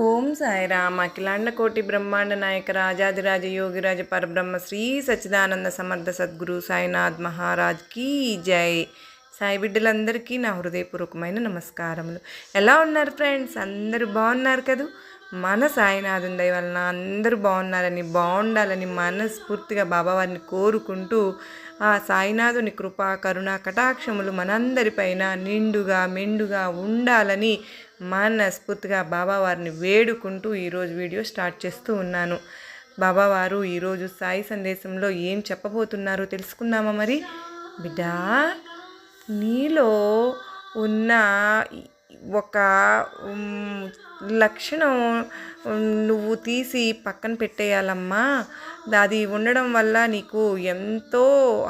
ఓం సాయిరామ్ అఖిలాండ కోటి బ్రహ్మాండ నాయక రాజాదిరాజ యోగిరాజ పరబ్రహ్మ శ్రీ సచ్చిదానంద సమర్థ సద్గురు సాయినాథ్ మహారాజ్ కీ జై. సాయి బిడ్డలందరికీ నా హృదయపూర్వకమైన నమస్కారములు. ఎలా ఉన్నారు ఫ్రెండ్స్? అందరూ బాగున్నారు కదూ? మన సాయినాథం దయ వలన అందరూ బాగున్నారని బాగుండాలని మనస్ఫూర్తిగా బాబావారిని కోరుకుంటూ ఆ సాయినాథుని కృప కరుణ కటాక్షములు మనందరిపైన నిండుగా మెండుగా ఉండాలని మనస్ఫూర్తిగా బాబావారిని వేడుకుంటూ ఈరోజు వీడియో స్టార్ట్ చేస్తూ ఉన్నాను. బాబావారు ఈరోజు సాయి సందేశంలో ఏం చెప్పబోతున్నారో తెలుసుకుందామా మరి? బిడ్డా నీలో ఉన్న ఒక లక్షణం నువ్వు తీసి పక్కన పెట్టేయాలమ్మా. అది ఉండడం వల్ల నీకు ఎంతో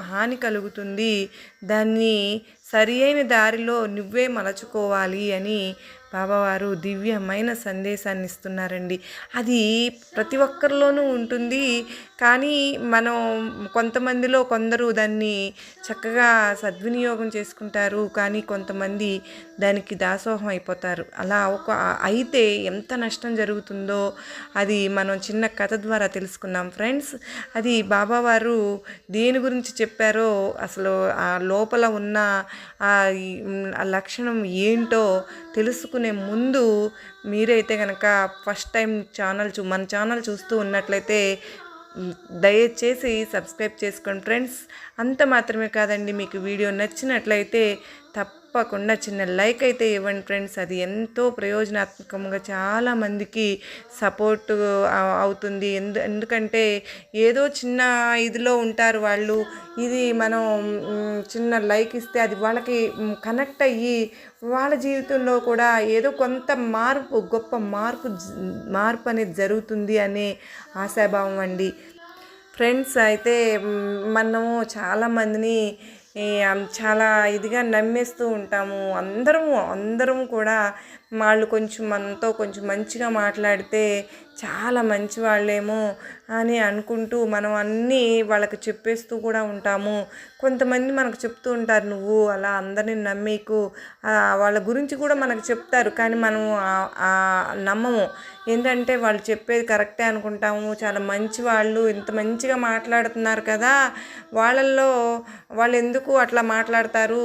హాని కలుగుతుంది. దాన్ని సరి అయిన దారిలో నువ్వే మలచుకోవాలి అని బాబావారు దివ్యమైన సందేశాన్ని ఇస్తున్నారండి అది ప్రతి ఒక్కరిలోనూ ఉంటుంది. కానీ మనం కొంతమందిలో కొందరు దాన్ని చక్కగా సద్వినియోగం చేసుకుంటారు. కానీ కొంతమంది దానికి దాసోహం అయిపోతారు. అలా ఒక అయితే ఎంత నష్టం జరుగుతుందో అది మనం చిన్న కథ ద్వారా తెలుసుకున్నాం ఫ్రెండ్స్ అది బాబావారు దేని గురించి చెప్పారో అసలు ఆ లోపల ఉన్న ఆ లక్షణం ఏంటో తెలుసుకుని ముందు మీరైతే కనుక ఫస్ట్ టైం ఛానల్ చూ మన ఛానల్ చూస్తూ ఉన్నట్లయితే దయచేసి సబ్స్క్రైబ్ చేసుకోండి ఫ్రెండ్స్. అంత మాత్రమే కాదండి మీకు వీడియో నచ్చినట్లయితే తప్పకుండా చిన్న లైక్ అయితే ఇవ్వండి ఫ్రెండ్స్. అది ఎంతో ప్రయోజనాత్మకంగా చాలామందికి సపోర్ట్ అవుతుంది. ఎందు ఎందుకంటే ఏదో చిన్న ఇదిలో ఉంటారు వాళ్ళు. ఇది మనం చిన్న లైక్ ఇస్తే అది వాళ్ళకి కనెక్ట్ అయ్యి వాళ్ళ జీవితంలో కూడా ఏదో కొంత మార్పు గొప్ప మార్పు మార్పు అనేది జరుగుతుంది అనే ఆశాభావం అండి. ఫ్రెండ్స్ అయితే మనము చాలామందిని చాలా ఇదిగా నమ్మేస్తూ ఉంటాము. అందరము అందరం కూడా వాళ్ళు కొంచెం మనతో కొంచెం మంచిగా మాట్లాడితే చాలా మంచి వాళ్ళేమో అని అనుకుంటూ మనం అన్నీ వాళ్ళకి చెప్పేస్తూ కూడా ఉంటాము. కొంతమంది మనకు చెప్తూ ఉంటారు నువ్వు అలా అందరిని నమ్మేకు. వాళ్ళ గురించి కూడా మనకు చెప్తారు కానీ మనం నమ్మము. ఏంటంటే వాళ్ళు చెప్పేది కరెక్టే అనుకుంటాము. చాలా మంచి వాళ్ళు ఇంత మంచిగా మాట్లాడుతున్నారు కదా. వాళ్ళల్లో వాళ్ళు ఎందుకు అట్లా మాట్లాడతారు?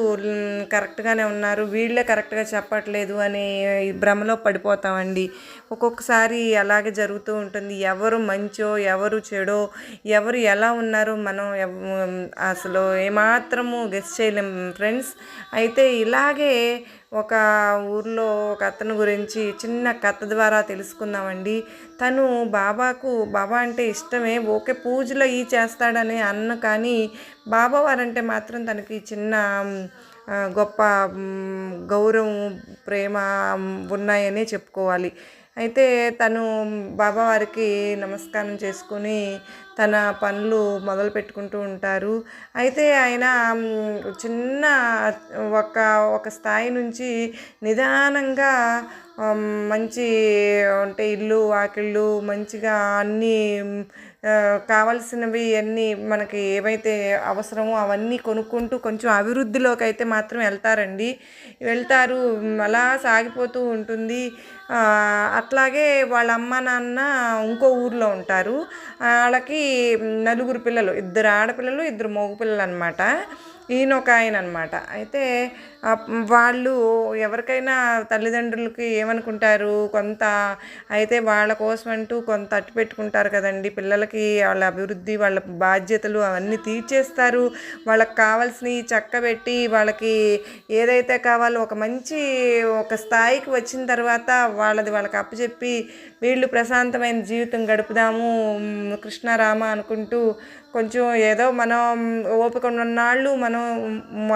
కరెక్ట్గానే ఉన్నారు. వీళ్ళే కరెక్ట్గా చెప్పట్లేదు అనే భ్రమలో పడిపోతామండి. ఒక్కొక్కసారి అలాగే జరుగుతూ ఉంటుంది. ఎవరు మంచో ఎవరు చెడో ఎవరు ఎలా ఉన్నారో మనం ఎవ్- అసలు ఏమాత్రము గెస్ చేయలేం ఫ్రెండ్స్. అయితే ఇలాగే ఒక ఊర్లో ఒక అతను గురించి చిన్న కథ ద్వారా తెలుసుకుందామండి. తను బాబాకు బాబా అంటే ఇష్టమే ఓకే పూజలో ఈ చేస్తాడని అన్న కానీ బాబా వారంటే మాత్రం తనకి చిన్న గొప్ప గౌరవం ప్రేమ ఉన్నాయనే చెప్పుకోవాలి. అయితే తను బాబావారికి నమస్కారం చేసుకుని తన పనులు మొదలు పెట్టుకుంటూ ఉంటారు. అయితే ఆయన చిన్న ఒక ఒక స్థాయి నుంచి నిదానంగా మంచి అంటే ఇల్లు వాకిళ్ళు మంచిగా అన్నీ కావాల్సినవి అన్నీ మనకి ఏవైతే అవసరమో అవన్నీ కొనుక్కుంటూ కొంచెం అభివృద్ధిలోకి అయితే మాత్రం వెళ్తారండి. వెళ్తారు అలా సాగిపోతూ ఉంటుంది. అట్లాగే వాళ్ళ అమ్మ నాన్న ఇంకో ఊర్లో ఉంటారు. వాళ్ళకి నలుగురు పిల్లలు ఇద్దరు ఆడపిల్లలు ఇద్దరు మగ పిల్లలు అనమాట ఈయన ఒక ఆయన అనమాట అయితే వాళ్ళు ఎవరికైనా తల్లిదండ్రులకి ఏమనుకుంటారు? కొంత అయితే వాళ్ళ కోసం అంటూ కొంత అట్టు పెట్టుకుంటారు కదండి. పిల్లలకి వాళ్ళ అభివృద్ధి వాళ్ళ బాధ్యతలు అవన్నీ తీర్చేస్తారు. వాళ్ళకి కావాల్సినవి చక్కబెట్టి వాళ్ళకి ఏదైతే కావాలో ఒక మంచి ఒక స్థాయికి వచ్చిన తర్వాత వాళ్ళది వాళ్ళకి అప్పచెప్పి వీళ్ళు ప్రశాంతమైన జీవితం గడుపుదాము కృష్ణారామ అనుకుంటూ కొంచెం ఏదో మనం ఓపిక ఉన్ననాళ్ళు మనం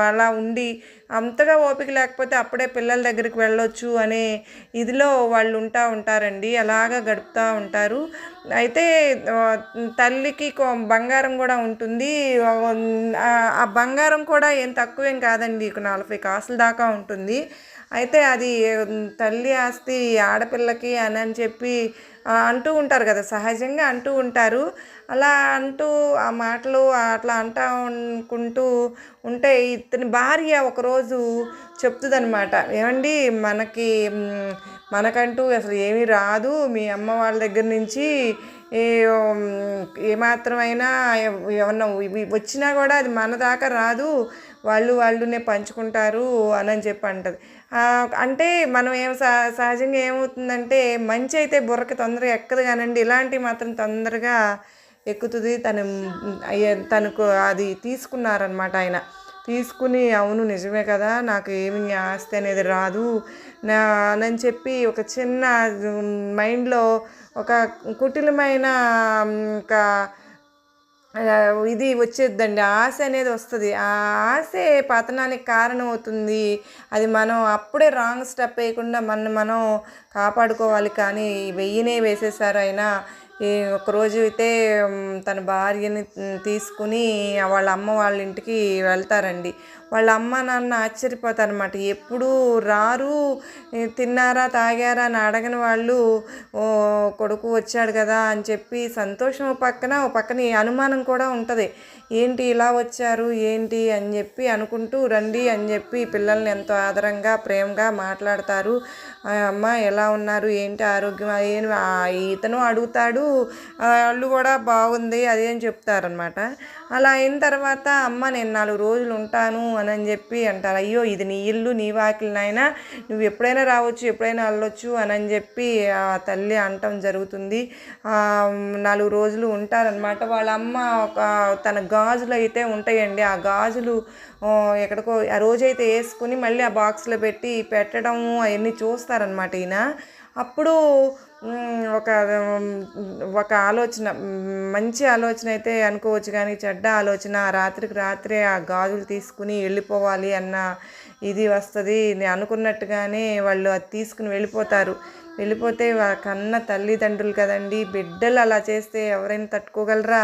అలా ఉండి అంతగా ఓపిక లేకపోతే అప్పుడే పిల్లల దగ్గరికి వెళ్ళొచ్చు అనే ఇదిలో వాళ్ళు ఉంటా ఉంటారండి. అలాగా గడుపుతూ ఉంటారు. అయితే తల్లికి బంగారం కూడా ఉంటుంది. ఆ బంగారం కూడా ఏం తక్కువేం కాదండి. నలభై కాసుల దాకా ఉంటుంది. అయితే అది తల్లి ఆస్తి ఆడపిల్లకి అని అని చెప్పి అంటూ ఉంటారు కదా. సహజంగా అంటూ ఉంటారు. అలా అంటూ ఆ మాటలు అట్లా అంటా అనుకుంటూ ఉంటే ఇతని భార్య ఒకరోజు చెప్తుందనమాట ఏమండి మనకి మనకంటూ అసలు ఏమీ రాదు. మీ అమ్మ వాళ్ళ దగ్గర నుంచి ఏ ఏమాత్రమైనా ఏమన్నా వచ్చినా కూడా అది మన దాకా రాదు. వాళ్ళు వాళ్ళునే పంచుకుంటారు అని చెప్పి అంటది. అంటే మనం ఏం సహ- సహజంగా ఏమవుతుందంటే మంచి అయితే బుర్రకి తొందరగా ఎక్కదు కానండి. ఇలాంటివి మాత్రం తొందరగా ఎక్కుతుంది తను తనకు అది తీసుకున్నారనమాట ఆయన. తీసుకుని అవును నిజమే కదా నాకు ఏమి ఆస్తి అనేది రాదు. నా అని చెప్పి ఒక చిన్న మైండ్లో ఒక కుటిలమైన ఇంకా ఇది వచ్చేద్దండి. ఆశ అనేది వస్తుంది. ఆ ఆశే పతనానికి కారణం అవుతుంది అది మనం అప్పుడే రాంగ్ స్టెప్ వేయకుండా మన మనం కాపాడుకోవాలి. కానీ వెయ్యినే వేసేసారైనా ఒకరోజు అయితే తన భార్యని తీసుకుని వాళ్ళ అమ్మ వాళ్ళ ఇంటికి వెళ్తారండి. వాళ్ళ అమ్మ నాన్న ఆశ్చర్యపోతారనమాట ఎప్పుడూ రారు తిన్నారా తాగారా అని అడగని వాళ్ళు ఓ కొడుకు వచ్చాడు కదా అని చెప్పి సంతోషం పక్కన ఓ పక్కన అనుమానం కూడా ఉంటుంది. ఏంటి ఇలా వచ్చారు? ఏంటి? అని చెప్పి అనుకుంటూ రండి అని చెప్పి పిల్లల్ని ఎంతో ఆదరంగా ప్రేమగా మాట్లాడతారు. అమ్మ ఎలా ఉన్నారు? ఏంటి ఆరోగ్యం? ఏం ఇతను అడుగుతాడు. వాళ్ళు కూడా బాగుంది అది అని చెప్తారనమాట అలా అయిన తర్వాత అమ్మ నేను నాలుగు రోజులు ఉంటాను అని అని చెప్పి అంటారు. అయ్యో ఇది నీ ఇల్లు నీ వాకిలినైనా నువ్వు ఎప్పుడైనా రావచ్చు ఎప్పుడైనా వెళ్ళొచ్చు అని అని చెప్పి ఆ తల్లి అంటం జరుగుతుంది. నాలుగు రోజులు ఉంటారనమాట వాళ్ళ అమ్మ ఒక తన గాజులు అయితే ఉంటాయండి. ఆ గాజులు ఎక్కడికో ఆ రోజైతే వేసుకుని మళ్ళీ ఆ బాక్స్లో పెట్టి పెట్టడము అవన్నీ చూస్తారనమాట ఈయన. అప్పుడు ఒక ఒక ఆలోచన మంచి ఆలోచన అయితే అనుకోవచ్చు కానీ చెడ్డ ఆలోచన ఆ రాత్రికి రాత్రే ఆ గాజులు తీసుకుని వెళ్ళిపోవాలి అన్న ఇది వస్తుంది. నేను అనుకున్నట్టుగానే వాళ్ళు అది తీసుకుని వెళ్ళిపోతారు. వెళ్ళిపోతే కన్న తల్లిదండ్రులు కదండి బిడ్డలు అలా చేస్తే ఎవరైనా తట్టుకోగలరా?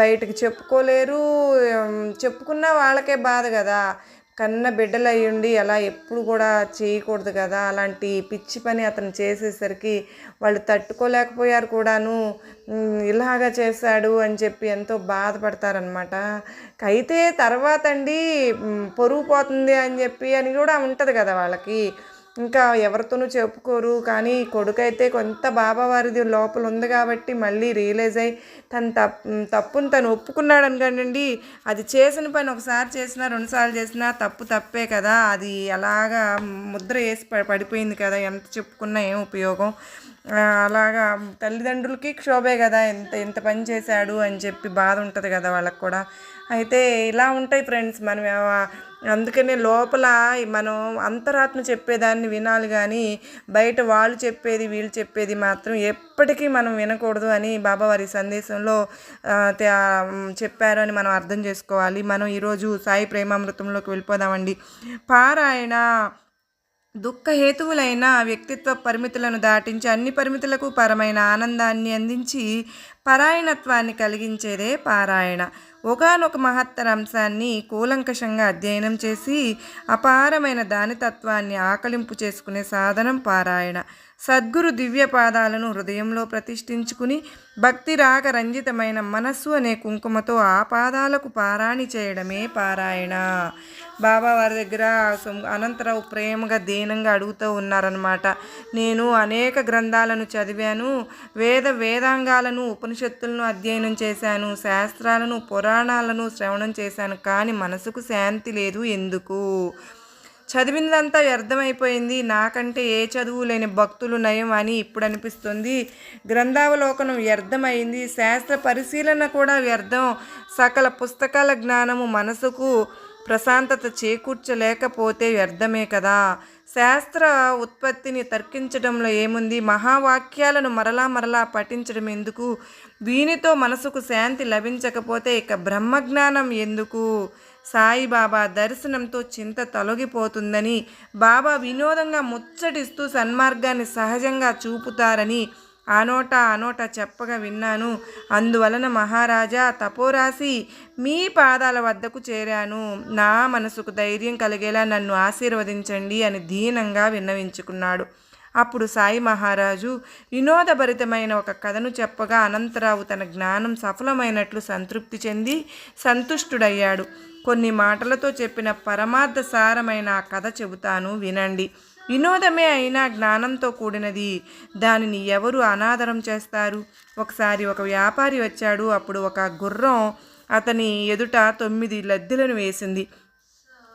బయటకు చెప్పుకోలేరు చెప్పుకున్న వాళ్ళకే బాధ కదా. కన్న బిడ్డలు అయ్యుండి అలా ఎప్పుడు కూడా చేయకూడదు కదా? అలాంటి పిచ్చి పని అతను చేసేసరికి వాళ్ళు తట్టుకోలేకపోయారు కూడాను. ఇలాగా చేశాడు అని చెప్పి ఎంతో బాధపడతారనమాట అయితే తర్వాత అండి పొరుగు పోతుంది అని చెప్పి అని కూడా ఉంటుంది కదా వాళ్ళకి. ఇంకా ఎవరితోనూ చెప్పుకోరు. కానీ కొడుకైతే కొంత బాబావారిది లోపల ఉంది కాబట్టి మళ్ళీ రియలైజ్ అయ్యి తను తప్పు తప్పును తను ఒప్పుకున్నాడు అనుకోండి అది చేసిన పని ఒకసారి చేసినా రెండుసార్లు చేసినా తప్పు తప్పే కదా. అది అలాగా ముద్ర వేసి పడిపోయింది కదా. ఎంత చెప్పుకున్నా ఏం ఉపయోగం? అలాగా తల్లిదండ్రులకి క్షోభే కదా. ఎంత ఎంత పని చేశాడు అని చెప్పి బాధ ఉంటుంది కదా వాళ్ళకి కూడా. అయితే ఇలా ఉంటాయి ఫ్రెండ్స్. మనం అందుకనే లోపల మనం అంతరాత్మ చెప్పేదాన్ని వినాలి కానీ బయట వాళ్ళు చెప్పేది వీళ్ళు చెప్పేది మాత్రం ఎప్పటికీ మనం వినకూడదు అని బాబావారి సందేశంలో ఆ, చెప్పారు అని మనం అర్థం చేసుకోవాలి. మనం ఈరోజు సాయి ప్రేమామృతంలోకి వెళ్ళిపోదామండి. పారాయణ దుఃఖ హేతువులైన వ్యక్తిత్వ పరిమితులను దాటించి అన్ని పరిమితులకు పరమైన ఆనందాన్ని అందించి పరాయణత్వాన్ని కలిగించేదే పారాయణ. ఒకానొక మహత్తర అంశాన్ని కూలంకషంగా అధ్యయనం చేసి అపారమైన దానితత్వాన్ని ఆకలింపు చేసుకునే సాధనం పారాయణ. సద్గురు దివ్య పాదాలను హృదయంలో ప్రతిష్ఠించుకుని భక్తి రాగ రంజితమైన మనస్సు అనే కుంకుమతో ఆ పాదాలకు పారాణి చేయడమే పారాయణ. బాబా వారి దగ్గర అనంతరం ప్రేమగా దీనంగా అడుగుతూ ఉన్నారనమాట నేను అనేక గ్రంథాలను చదివాను వేద వేదాంగాలను ఉపనిషత్తులను అధ్యయనం చేశాను శాస్త్రాలను పురాణాలను శ్రవణం చేశాను కానీ మనసుకు శాంతి లేదు. ఎందుకు? చదివినదంతా వ్యర్థమైపోయింది. నాకంటే ఏ చదువు లేని భక్తులు నయం అని ఇప్పుడు అనిపిస్తుంది గ్రంథావలోకనం వ్యర్థమైంది. శాస్త్ర పరిశీలన కూడా వ్యర్థం. సకల పుస్తకాల జ్ఞానము మనసుకు ప్రశాంతత చేకూర్చలేకపోతే వ్యర్థమే కదా. శాస్త్ర ఉత్పత్తిని తర్కించడంలో ఏముంది? మహావాక్యాలను మరలా మరలా పఠించడం ఎందుకు? దీనితో మనసుకు శాంతి లభించకపోతే ఇక బ్రహ్మజ్ఞానం ఎందుకు? సాయిబాబా దర్శనంతో చింత తొలగిపోతుందని బాబా వినోదంగా ముచ్చటిస్తూ సన్మార్గాన్ని సహజంగా చూపుతారని ఆనోట ఆనోట చెప్పగా విన్నాను. అందువలన మహారాజా తపోరాసి మీ పాదాల వద్దకు చేరాను. నా మనసుకు ధైర్యం కలిగేలా నన్ను ఆశీర్వదించండి అని దీనంగా విన్నవించుకున్నాడు. అప్పుడు సాయి మహారాజు వినోదభరితమైన ఒక కథను చెప్పగా అనంతరావు తన జ్ఞానం సఫలమైనట్లు సంతృప్తి చెంది సంతుష్టుడయ్యాడు. కొన్ని మాటలతో చెప్పిన పరమార్థ సారమైన ఆ కథ చెబుతాను వినండి. వినోదమే అయినా జ్ఞానంతో కూడినది. దానిని ఎవరు అనాదరం చేస్తారు? ఒకసారి ఒక వ్యాపారి వచ్చాడు. అప్పుడు ఒక గుర్రం అతని ఎదుట తొమ్మిది లద్దెలను వేసింది.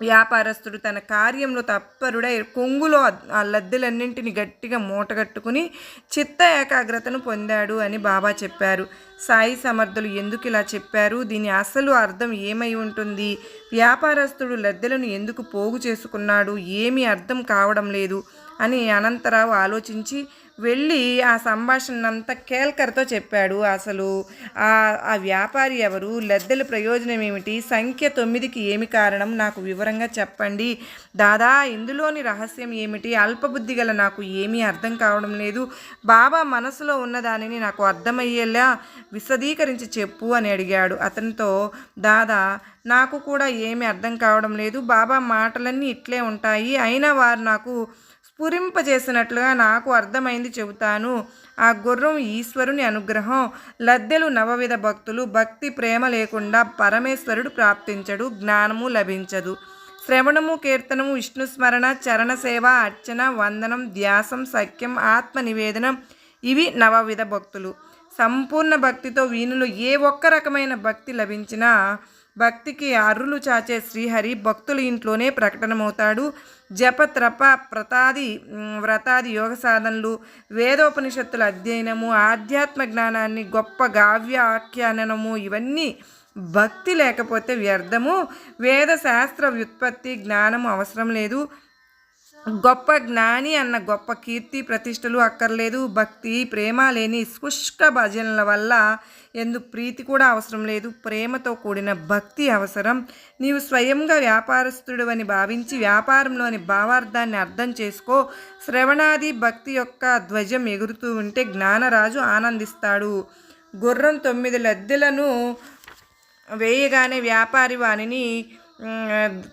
వ్యాపారస్తుడు తన కార్యంలో తప్పరుడై కొంగులో ఆ లద్దెలన్నింటిని గట్టిగా మూటగట్టుకుని చిత్త ఏకాగ్రతను పొందాడు అని బాబా చెప్పారు. సాయి సమర్థులు ఎందుకు ఇలా చెప్పారు? దీని అసలు అర్థం ఏమై ఉంటుంది? వ్యాపారస్తుడు లద్దెలను ఎందుకు పోగు చేసుకున్నాడు? ఏమీ అర్థం కావడం లేదు అని అనంతరావు ఆలోచించి వెళ్ళి ఆ సంభాషణంతా కేల్కర్తో చెప్పాడు. అసలు ఆ ఆ వ్యాపారి ఎవరు లద్దెల ప్రయోజనం ఏమిటి సంఖ్య తొమ్మిదికి ఏమి కారణం నాకు వివరంగా చెప్పండి. దాదా ఇందులోని రహస్యం ఏమిటి అల్పబుద్ధి గల నాకు ఏమీ అర్థం కావడం లేదు. బాబా మనసులో ఉన్న దానిని నాకు అర్థమయ్యేలా విశదీకరించి చెప్పు అని అడిగాడు. అతనితో దాదా నాకు కూడా ఏమీ అర్థం కావడం లేదు. బాబా మాటలన్నీ ఇట్లే ఉంటాయి. అయినా వారు నాకు స్ఫురింపజేసినట్లుగా నాకు అర్థమైంది చెబుతాను. ఆ గుర్రం ఈశ్వరుని అనుగ్రహం. లద్దెలు నవవిధ భక్తులు భక్తి ప్రేమ లేకుండా పరమేశ్వరుడు ప్రాప్తించడు జ్ఞానము లభించదు. శ్రవణము కీర్తనము విష్ణు స్మరణ చరణ సేవ అర్చన వందనం ధ్యాసం సఖ్యం ఆత్మ నివేదనం ఇవి నవవిధ భక్తులు. సంపూర్ణ భక్తితో వీణులు ఏ ఒక్క రకమైన భక్తి లభించినా భక్తికి అర్రులు చాచే శ్రీహరి భక్తుల ఇంట్లోనే ప్రకటనమవుతాడు. జప త్రప ప్రతాది వ్రతాది యోగ సాధనలు వేదోపనిషత్తుల అధ్యయనము ఆధ్యాత్మ జ్ఞానాన్ని గొప్ప గావ్య ఆఖ్యానము ఇవన్నీ భక్తి లేకపోతే వ్యర్థము. వేద శాస్త్ర వ్యుత్పత్తి జ్ఞానము అవసరం లేదు. గొప్ప జ్ఞాని అన్న గొప్ప కీర్తి ప్రతిష్టలు అక్కర్లేదు. భక్తి ప్రేమ లేని శుష్క భజనల వల్ల ఎందు ప్రీతి కూడా అవసరం లేదు. ప్రేమతో కూడిన భక్తి అవసరం. నీవు స్వయంగా వ్యాపారస్తుడు అని భావించి వ్యాపారంలోని భావార్థాన్ని అర్థం చేసుకో. శ్రవణాది భక్తి యొక్క ధ్వజం ఎగురుతూ ఉంటే జ్ఞానరాజు ఆనందిస్తాడు. గుర్రం తొమ్మిది లద్దెలను వేయగానే వ్యాపారి వానిని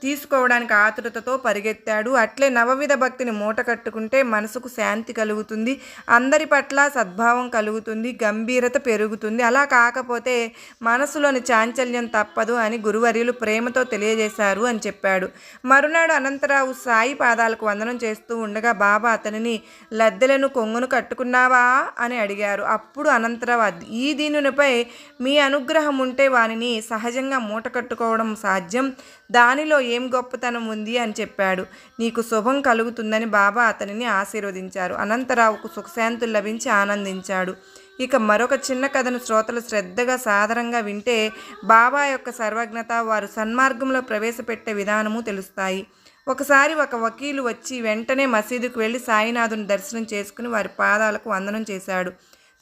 తీసుకోవడానికి ఆతురతతో పరిగెత్తాడు. అట్లే నవవిధ భక్తిని మూట కట్టుకుంటే మనసుకు శాంతి కలుగుతుంది. అందరి పట్ల సద్భావం కలుగుతుంది గంభీరత పెరుగుతుంది. అలా కాకపోతే మనసులోని చాంచల్యం తప్పదు అని గురువర్యులు ప్రేమతో తెలియజేశారు అని చెప్పాడు. మరునాడు అనంతరావు సాయి పాదాలకు వందనం చేస్తూ ఉండగా బాబా అతనిని లద్దెలను కొంగును కట్టుకున్నావా? అని అడిగారు. అప్పుడు అనంతరావు ఈ దీనునిపై మీ అనుగ్రహం ఉంటే వానిని సహజంగా మూట కట్టుకోవడం సాధ్యం. దానిలో ఏం గొప్పతనం ఉంది అని చెప్పాడు. నీకు శుభం కలుగుతుందని బాబా అతనిని ఆశీర్వదించారు. అనంతరావుకు సుఖశాంతులు లభించి ఆనందించాడు. ఇక మరొక చిన్న కథను శ్రోతలు శ్రద్ధగా సాధారణంగా వింటే బాబా యొక్క సర్వజ్ఞత వారు సన్మార్గంలో ప్రవేశపెట్టే విధానము తెలుస్తాయి. ఒకసారి ఒక వకీలు వచ్చి వెంటనే మసీదుకు వెళ్ళి సాయినాథుని దర్శనం చేసుకుని వారి పాదాలకు వందనం చేశాడు.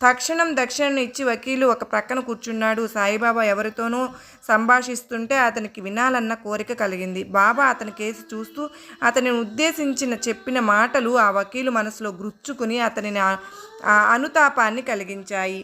తక్షణం దక్షిణ ఇచ్చి వకీలు ఒక ప్రక్కన కూర్చున్నాడు. సాయిబాబా ఎవరితోనో సంభాషిస్తుంటే అతనికి వినాలన్న కోరిక కలిగింది. బాబా అతని కేసు చూస్తూ అతనిని ఉద్దేశించిన చెప్పిన మాటలు ఆ వకీలు మనసులో గుచ్చుకుని అతనిని అనుతాపాన్ని కలిగించాయి.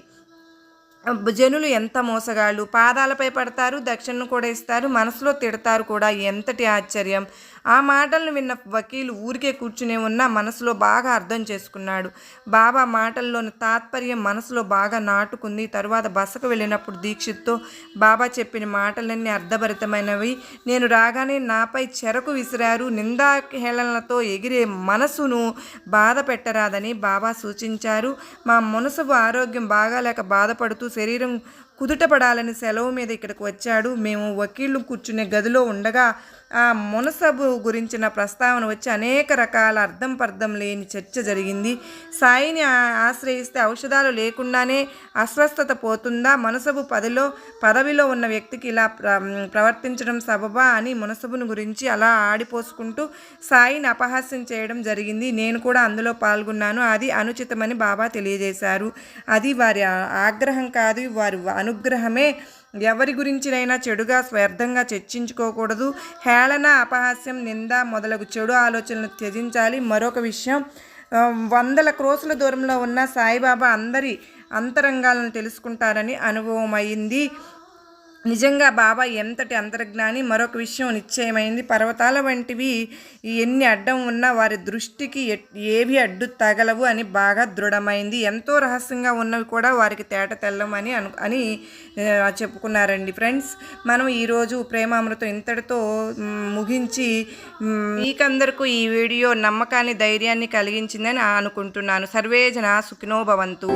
జనులు ఎంత మోసగాళ్ళు. పాదాలపై పడతారు దక్షిణను కూడా ఇస్తారు మనసులో తిడతారు కూడా. ఎంతటి ఆశ్చర్యం. ఆ మాటలను విన్న వకీలు ఊరికే కూర్చునే ఉన్న మనసులో బాగా అర్థం చేసుకున్నాడు. బాబా మాటల్లోని తాత్పర్యం మనసులో బాగా నాటుకుంది. తరువాత బసకు వెళ్ళినప్పుడు దీక్షిత్తో బాబా చెప్పిన మాటలన్నీ అర్థభరితమైనవి. నేను రాగానే నాపై చెరకు విసిరారు. నిందాహేళనలతో ఎగిరే మనసును బాధ పెట్టరాదని బాబా సూచించారు. మా మనసు ఆరోగ్యం బాగాలేక బాధపడుతూ శరీరం కుదుటపడాలని సెలవు మీద ఇక్కడికి వచ్చాడు. మేము వకీళ్ళు కూర్చునే గదిలో ఉండగా ఆ మునసబు గురించిన ప్రస్తావన వచ్చి అనేక రకాల అర్థం పర్థం లేని చర్చ జరిగింది. సాయిని ఆశ్రయిస్తే ఔషధాలు లేకుండానే అస్వస్థత పోతుందా? మునసబు పదిలో పదవిలో ఉన్న వ్యక్తికి ఇలా ప్రవర్తించడం సబబా అని మునసబును గురించి అలా ఆడిపోసుకుంటూ సాయిని అపహాస్యం చేయడం జరిగింది. నేను కూడా అందులో పాల్గొన్నాను. అది అనుచితమని బాబా తెలియజేశారు. అది వారి ఆగ్రహం కాదు. వారి అనుగ్రహమే ఎవరి గురించినైనా చెడుగా స్వార్థంగా చర్చించుకోకూడదు. హేళన అపహాస్యం నింద మొదలగు చెడు ఆలోచనలు త్యజించాలి. మరొక విషయం వందల క్రోసుల దూరంలో ఉన్న సాయిబాబా అందరి అంతరంగాలను తెలుసుకుంటారని అనుభవం అయింది నిజంగా బాబా ఎంతటి అంతర్జ్ఞాని మరొక విషయం నిశ్చయమైంది. పర్వతాల వంటివి ఎన్ని అడ్డం ఉన్నా వారి దృష్టికి ఏవి అడ్డు తగలవు అని బాగా దృఢమైంది. ఎంతో రహస్యంగా ఉన్నవి కూడా వారికి తేట తెల్లమని అను అని చెప్పుకున్నారండి. ఫ్రెండ్స్ మనం ఈరోజు ప్రేమామృతం ఇంతటితో ముగించి మ్, ఈ వీడియో నమ్మకాన్ని ధైర్యాన్ని కలిగించిందని అనుకుంటున్నాను. సర్వేజన సుఖినో భవంతు.